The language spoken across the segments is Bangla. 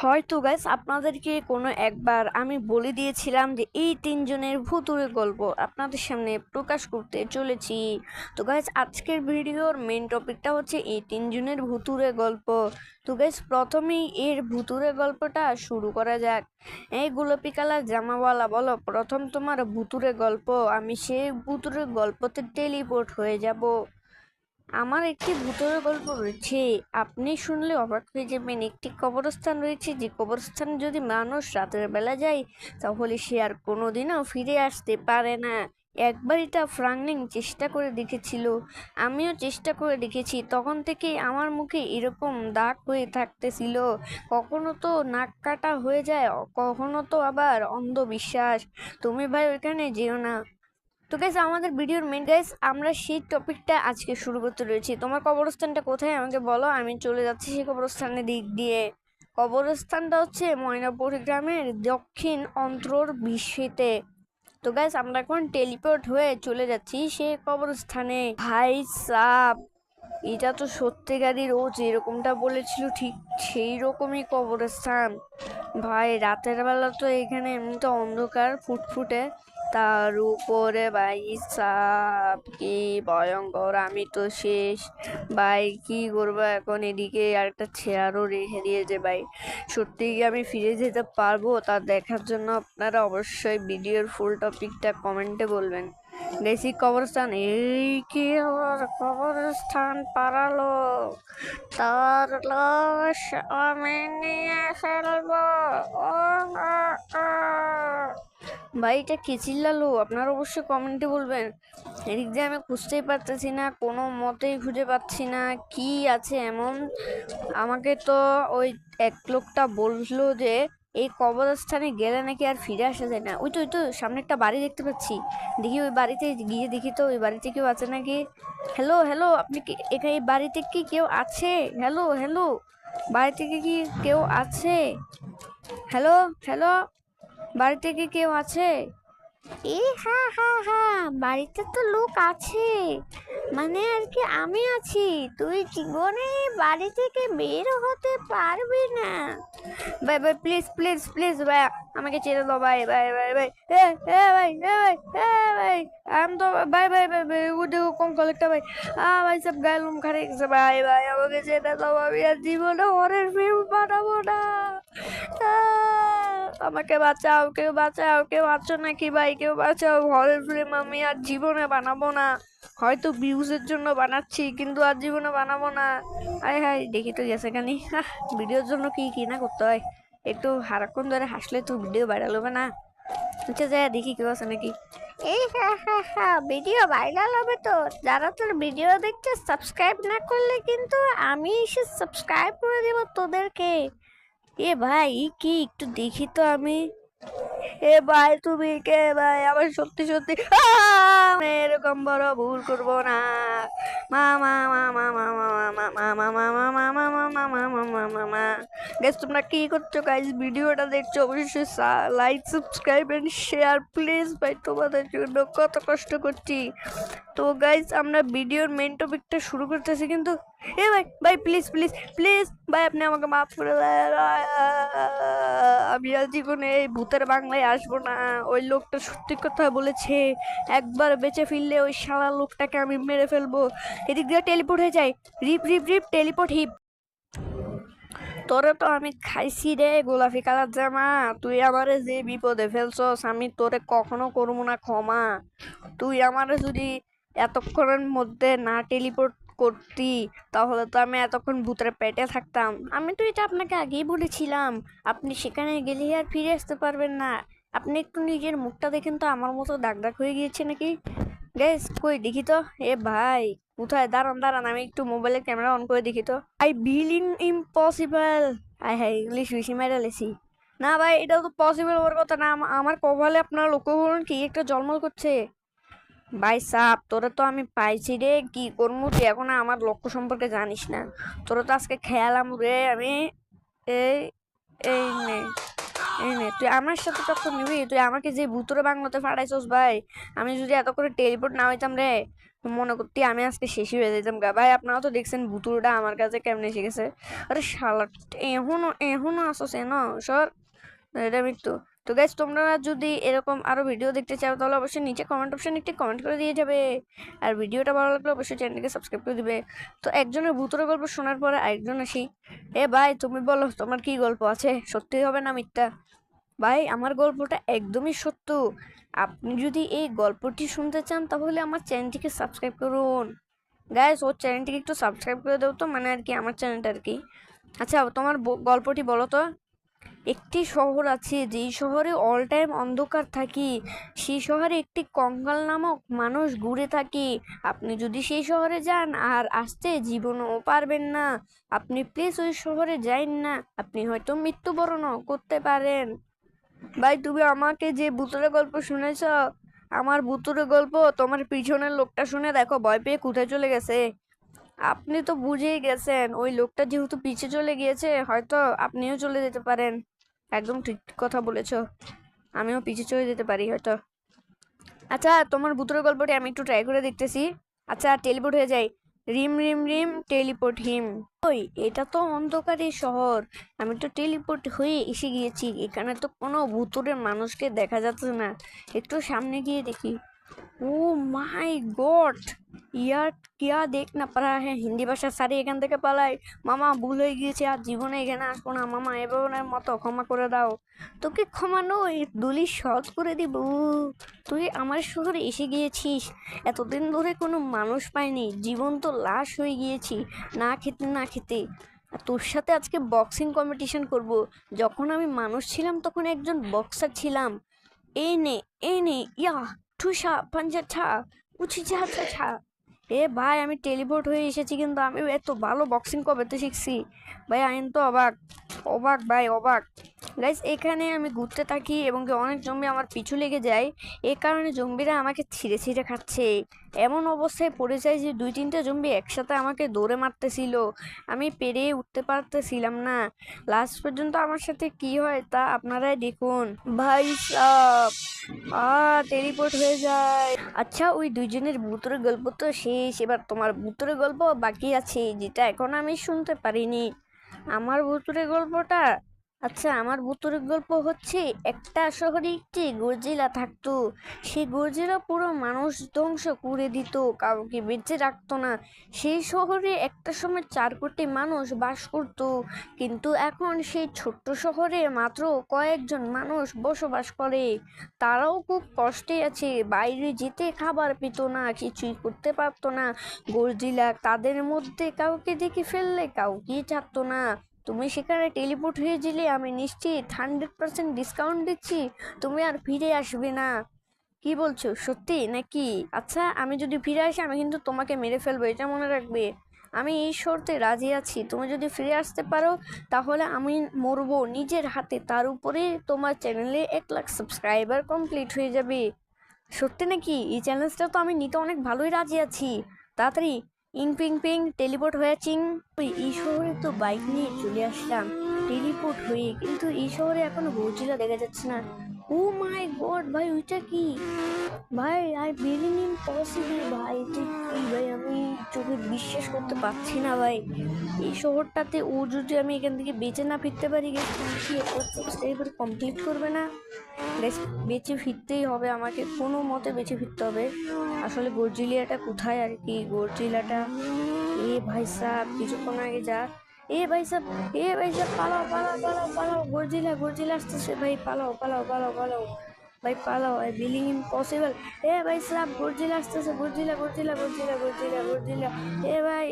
হয়তো গাইস আপনাদেরকে কোনো একবার আমি বলে দিয়েছিলাম যে এই তিনজনের ভুতুরে গল্প আপনাদের সামনে প্রকাশ করতে চলেছি। তো গাইস আজকের ভিডিওর মেন টপিকটা হচ্ছে এই তিনজনের ভুতুরে গল্প। তো গাইস প্রথমেই এর ভুতুরে গল্পটা শুরু করা যাক। এই গোলাপি কালার জামাওয়ালা, বলো, প্রথম তোমার ভুতুরে গল্প, আমি সেই ভুতুরে গল্পতে টেলিপোর্ট হয়ে যাব। আমার একটি ভূতের গল্প রয়েছে। আপনি শুনলে অবাক হয়ে যাবেন। একটি কবরস্থান রয়েছে। যে কবরস্থানে যদি মানুষ রাতের বেলা যায়, তাহলে সে আর কোনোদিনও ফিরে আসতে পারে না। একবার এটা ফ্রাঙ্কলিং চেষ্টা করে দেখেছিল। আমিও চেষ্টা করে দেখেছি। তখন থেকে আমার মুখে এরকম দাগ হয়ে থাকতেছিল। কখনো তো নাক কাটা হয়ে যায়, কখনো তো আবার অন্ধবিশ্বাস। তুমি ভাই, ওইখানে যেও না। তো গাইস আমাদের ভিডিওর মেন গাইস আমরা সেই টপিকটা আজকে শুরু করতে রয়েছি। তোমার কবরস্থানটা কোথায় আমাকে বলো? আমি চলে যাচ্ছি সেই কবরস্থানের দিক দিয়ে। কবরস্থানটা হচ্ছে ময়নাপুর গ্রামের দক্ষিণ অন্ত্রর বিশ্বতে তো গাইস আমরা এখন টেলিপোর্ট হয়ে চলে যাচ্ছি সেই কবরস্থানে। ভাই সাপ এটা তো সত্যিকারের ও যেরকমটা বলেছিল, ঠিক সেই রকমই কবরস্থান। ভাই, রাতের বেলা তো এখানে এমনিতে অন্ধকার, ফুটফুটে। তার উপরে ভাই সাপ। কি ভয়ঙ্কর, আমি তো শেষ। ভাই, কি করব এখন? এদিকে আরেকটা চেয়ারও রেখে দিয়েছে ভাই। সত্যি কি আমি ফিরে যেতে পারব? তা দেখার জন্য আপনারা অবশ্যই ভিডিওর ফুল টপিকটা কমেন্টে বলবেন। গেছি কবরস্থান, এই কি আবার কবরস্থান পারালো তার লাশ আমি নিয়ে ফেলব। ও। ভাই, এটা কে চিল্লালো? আপনারা অবশ্যই কমেন্টে বলবেন। এদিক দিয়ে আমি খুঁজতেই পারতেছি না, কোনো মতেই খুঁজে পাচ্ছি না, কি আছে এমন? আমাকে তো ওই এক লোকটা বলল যে, এই কবরস্থানে গেলে নাকি আর ফিরে আসা যায় না। ওই তো ওই তো, সামনে একটা বাড়ি দেখতে পাচ্ছি। দেখি ওই বাড়িতে গিয়ে দেখি তো, ওই বাড়িতে কেউ আছে নাকি? হ্যালো হ্যালো, আপনি কি এখানে এই বাড়িতে কি কেউ আছে? হ্যালো হ্যালো বাড়ি থেকে কি কেউ আছে? হ্যালো হ্যালো বাড়িতে কি কেউ আছে? এ হ্যাঁ হ্যাঁ হ্যাঁ বাড়িতে তো লোক আছে। মানে আর কি আমি আছি। তুই জীবনে বাড়ি থেকে বের হতে পারবি না। ভাই ভাই প্লিজ প্লিজ প্লিজ ভাই আমাকে ছেড়ে দাও ভাই ভাই ভাই ভাই এ এ ভাই এ ভাই এ ভাই আমি তো ভাই ভাই ভাই ভাই ও দেখো কম কলেক্টটা ভাই আ ভাই সব গায়ে লোম খারে গেছে ভাই ভাই আমাকে ছেড়ে দাও আমি আর জীবনে হরের ফিল্ম বানাবো না। আমাকে বাঁচাও, কেউ বাঁচাও, কেউ আছো নাকি ভাই? কেউ বাঁচাও হরের ফিল্ম আমি আর জীবনে বানাবো না। হয়তো ভিউজের জন্য বানাচ্ছি, কিন্তু আর জীবনে বানাবো না। আয় হায়, দেখি তো গেছে খানি ভিডিওর জন্য কি কি না করতে হয়? একটু সারাক্ষণ ধরে হাসলে তো ভিডিও ভাইরাল হবে না। আচ্ছা যাই দেখি কেউ আছে নাকি। এই হ্যাঁ হ্যাঁ হ্যাঁ ভিডিও ভাইরাল হবে তো। যারা তোর ভিডিও দেখছে সাবস্ক্রাইব না করলে কিন্তু আমি এসে সাবস্ক্রাইব করে দেবো তোদেরকে। এ ভাই কি একটু দেখি তো আমি এ ভাই তুমি কে ভাই আমার সত্যি সত্যি এরকম বড় ভুল করব না মা মা মা মা মা মা মা মা মা মা মা মা মা মা মা মা মা মা মা গাইস তোমরা কি করছ গাইস ভিডিওটা দেখছ অবশ্যই like subscribe and share please ভাই তোমাদের জন্য কত কষ্ট করছি তো গাইস আমরা ভিডিওর মেন টপিকটা শুরু করতেছি কিন্তু এ ভাই ভাই প্লিজ প্লিজ প্লিজ ভাই আপনি আমাকে মাফ করে দেন। আমি আর জীবনে এই ভূতের বাংলায় আসব না। ওই লোকটা সত্যি কথা বলেছে। একবার বেঁচে ফিরলে ওই সারা লোকটাকে আমি মেরে ফেলব। এদিক দিয়ে টেলিপোর্ট হয়ে যায়। রিপ রিপ রিপ, টেলিপোর্ট হিপ। তোরে তো আমি খাইছি রে, গোলাপি কালার জামা। তুই আমারে যে বিপদে ফেলছস, আমি তোরে কখনো করব না, ক্ষমা। তুই আমারে যদি এতক্ষণের মধ্যে না টেলিপোর্ট করতি, তাহলে তো আমি এতক্ষণ ভূতের পেটে থাকতাম। আমি তো এটা আপনাকে আগেই বলেছিলাম, আপনি সেখানে গেলে আর ফিরে আসতে পারবেন না। আপনি একটু নিজের মুখটা দেখেন তো, আমার মতো দাগ দাগ হয়ে গিয়েছে নাকি? গ্যাস কই দেখি তো। এ ভাই, কোথায়? দাঁড়ান দাঁড়ান, আমি একটু মোবাইলের ক্যামেরা অন করে দেখি তো। I believe in impossible I হ্যাঁ ইংলিশ বেশি মেরে লেছি। না ভাই এটা তো পসিবল হওয়ার কথা না আমার কপালে আপনারা লক্ষ্য করুন কি? একটা জলমল করছে। ভাই সাপ, তোরা তো আমি পাইছি রে, কি করব তুই এখন আমার লক্ষ্য সম্পর্কে জানিস না। তোরা তো আজকে খেয়ালাম রে আমি। এই এই নে এই নে, তুই আমার সাথে টক্কর নিবি? তুই আমাকে যে ভুতুরে বাংলাতে ফাড়াইছস ভাই, আমি যদি এত করে টেলিপোর্ট না হইতাম রে, মনে করতি আমি আজকে শেষই হয়ে যেতাম গা। ভাই, আপনারা তো দেখছেন ভুতুরটা আমার কাছে কেমনে শিখেছে আরে শালা, এখনও এখনও আসছে না সর, এটা মৃত্যু। তো গাইজ তোমরা যদি এরকম আরও ভিডিও দেখতে চাও, তাহলে অবশ্যই নিচে কমেন্ট অপশন একটি কমেন্ট করে দিয়ে যাবে। আর ভিডিওটা ভালো লাগলে অবশ্যই চ্যানেলকে সাবস্ক্রাইব করে দিবে। তো একজনের ভূতের গল্প শোনার পরে আরেকজন আসি। এ ভাই, তুমি বলো, তোমার কি গল্প আছে? সত্যি হবে না মিথ্যা? ভাই, আমার গল্পটা একদমই সত্য। আপনি যদি এই গল্পটি শুনতে চান, তাহলে আমার চ্যানেলটিকে সাবস্ক্রাইব করুন। গাইস ওর চ্যানেলটিকে একটু সাবস্ক্রাইব করে দাও তো মানে আর কি, আমার চ্যানেলটা আর কি। আচ্ছা তোমার গল্পটি বলো তো। একটি শহর আছে, যেই শহরে অল টাইম অন্ধকার থাকি। সেই শহরে একটি কঙ্কাল নামক মানুষ ঘুরে থাকে। আপনি যদি সেই শহরে যান, আর আসতে জীবনও পারবেন না। আপনি প্লিজ ওই শহরে যাইন না, আপনি হয়তো মৃত্যুবরণও করতে পারেন। ভাই, তুমি আমাকে যে ভূতের গল্প শুনেছ, আমার ভূতুরে গল্প তোমার পিছনের লোকটা শুনে দেখো, ভয় পেয়ে কোথায় চলে গেছে। আপনি তো বুঝেই গেছেন, ওই লোকটা যেহেতু পিছে চলে গিয়েছে, হয়তো আপনিও চলে যেতে পারেন। একদম ঠিক কথা বলেছ। আমিও পিছিয়ে চলে যেতে পারি হয়তো। আচ্ছা তোমার ভূতরের গল্পটি আমি একটু ট্রাই করে দেখতেছি। আচ্ছা টেলিপোর্ট হয়ে যাই। রিম রিম রিম টেলিপোর্ট হিম ওই, এটা তো অন্ধকারের শহর। আমি তো টেলিপোর্ট হয়ে এসে গিয়েছি। এখানে তো কোনো ভুতুরে মানুষকে দেখা যাচ্ছে না। একটু সামনে গিয়ে দেখি। ও মাই গড ইয়ার কিয়া দেখ না পারা হ্যাঁ হিন্দি ভাষা সারি এখান থেকে পালাই। মামা ভুল হয়ে গিয়েছে, আর জীবনে এখানে আসব না। মামা এবার মতো ক্ষমা করে দাও। তোকে ক্ষমা নই দুলি সৎ করে দিব। তুই আমার শহরে এসে গিয়েছিস। এতদিন ধরে কোনো মানুষ পাইনি। তো লাশ হয়ে গিয়েছি। না খেতে না খেতে। তোর সাথে আজকে বক্সিং কম্পিটিশন করব। যখন আমি মানুষ ছিলাম, তখন একজন বক্সার ছিলাম। এই নে এই নে ইয়া ঠুসা পাঞ্জা ছা উঠি ছা ছা। ছা এ ভাই, আমি টেলিপোর্ট হয়ে এসেছি কিন্তু আমি এত ভালো বক্সিং কবে তো শিখছি। ভাই, আইন তো অবাক অবাক ভাই, অবাক। গাইস এখানে আমি ঘুরতে থাকি এবং অনেক জম্বি আমার পিছু লেগে যায়। এ কারণে জম্বিরা আমাকে ছিঁড়ে ছিঁড়ে খাচ্ছে। এমন অবস্থায় পড়ে যায় যে দুই তিনটা জম্বি একসাথে আমাকে দৌড়ে মারতেছিল। আমি পেরে উঠতে পারতেছিলাম না। লাস্ট পর্যন্ত আমার সাথে কি হয় তা আপনারাই দেখুন। ভাই আ টেলিপোর্ট হয়ে যায়। আচ্ছা ওই দুইজনের ভূতের গল্প তো শেষ। এবার তোমার ভূতের গল্প বাকি আছে, যেটা এখন আমি শুনতে পারিনি। আমার ভূতুরে গল্পটা আচ্ছা আমার ভূতুরে গল্প হচ্ছে, একটা শহরে একটি গরজিলা থাকতো। সেই গরজিলা পুরো মানুষ ধ্বংস করে দিত, কাউকে বেঁচে রাখতো না। সেই শহরে একটা সময় চার কোটি মানুষ বাস করতো, কিন্তু এখন সেই ছোট্ট শহরে মাত্র কয়েকজন মানুষ বসবাস করে। তারাও খুব কষ্টে আছে, বাইরে যেতে খাবার পেত না, কিছুই করতে পারতো না। গরজিলা তাদের মধ্যে কাউকে দেখে ফেললে কাউকেই ছাড়তো না। তুমি সেখানে টেলিপোর্ট হয়ে গেলে আমি নিশ্চিত হান্ড্রেড পার্সেন্ট ডিসকাউন্ট দিচ্ছি, তুমি আর ফিরে আসবে না। কি বলছো, সত্যি নাকি? আচ্ছা আমি যদি ফিরে আসি, আমি কিন্তু তোমাকে মেরে ফেলব, এটা মনে রাখবে। আমি এই শর্তে রাজি আছি, তুমি যদি ফিরে আসতে পারো, তাহলে আমি মরবো নিজের হাতে, তার উপরে তোমার চ্যানেলে এক লাখ সাবস্ক্রাইবার কমপ্লিট হয়ে যাবে। সত্যি নাকি? এই চ্যালেঞ্জটা তো আমি নিতে অনেক ভালোই রাজি আছি। তাড়াতাড়ি ইং, পিং টেলিপোর্ট হয়ে চিং। এই শহরে তো বাইক নিয়ে চলে আসলাম, টেলিপোর্ট হয়ে। কিন্তু এই শহরে এখনও গৌজিলা দেখা যাচ্ছে না। ও মাই গড ভাই, ওইটা কি? ভাই আই বিলিং ইম্পসিবল ভাই এটা ভাই, আমি চোখে বিশ্বাস করতে পারছি না, ভাই। এই শহরটাতে ও যদি আমি এখান থেকে বেঁচে না ফিরতে পারি কি সাবস্ক্রাইবার কমপ্লিট করবে না? বেঁচে ফিরতেই হবে আমাকে, কোনো মতে বেঁচে ফিরতে হবে। আসলে গর্জিলিয়াটা কোথায় আর কি? গর্জিলাটা, এ ভাই সাহ কিছুক্ষণ আগে যা এ ভাই সব এ ভাই সব পালাও পালাও পালাও পালাও। গর্জিলা গর্জিলা আসতেছে। ভাই, পালাও পালাও পালাও পালাও। ভাই, পালাও আই বিলিং ইম্পসিবল এ ভাই সব গর্জিলা আসতেছে। গর্জিলা গর্জিলা গর্জিলা গর্জিলা গর্জিলা। এ ভাই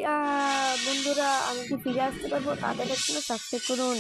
বন্ধুরা, আমি কি ফিরে আসতে পারব? তাদের একটু সাবস্ক্রাইব করুন।